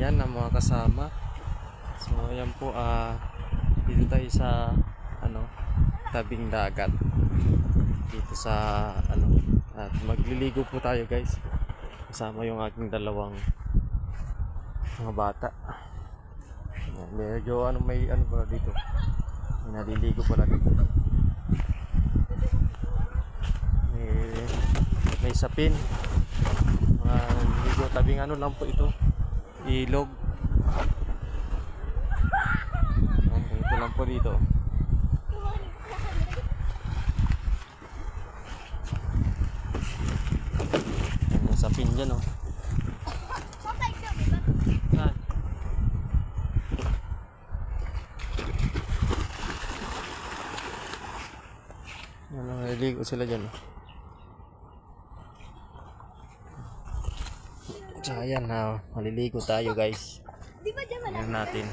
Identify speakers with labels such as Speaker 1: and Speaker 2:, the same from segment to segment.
Speaker 1: Ayan ang mga kasama. So ayan po ah dito tayo sa ano tabing dagat. Dito sa ano at magliligo po tayo guys. Kasama yung aking dalawang mga bata. Ayan, Medyo ano may ano ba dito. May naliligo pala dito. May, may sapin. Mga naliligo. Tabing ano lang po ito. Ilog. Ayan, ito lang po dito. Yung sapin dyan oh. Naliligo sila dyan. oh. So, ayan na, maliligo tayo guys.
Speaker 2: Di ba dyan
Speaker 1: Ayan natin.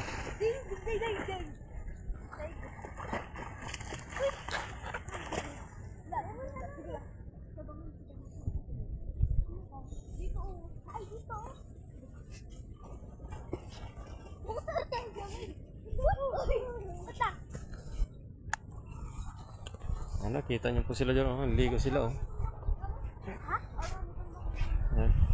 Speaker 1: Ano, kita niyo po sila dyan. Oh. Ligo sila oh. Ayan.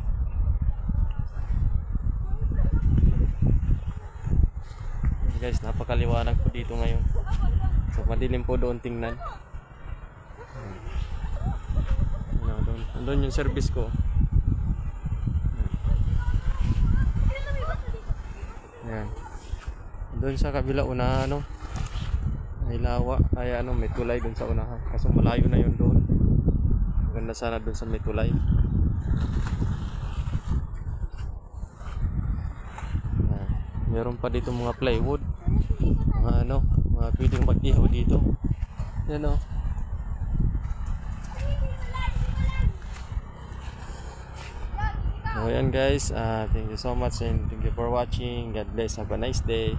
Speaker 1: Guys, napakaliwanag po dito ngayon. So, madilim po doon tingnan. Ano, doon. Andun yung service ko. Ayan. Doon sa kabila una ano, may lawa, ay ano, may tulay doon sa unahan. Kaso malayo na yun doon. Maganda sana doon sa may tulay. Ayan. Meron pa dito mga plywood. Mga ano, mga pwedeng mag-ihaw dito. Yan o. So, ayan guys, ah thank you so much and thank you for watching. God bless. Have a nice day.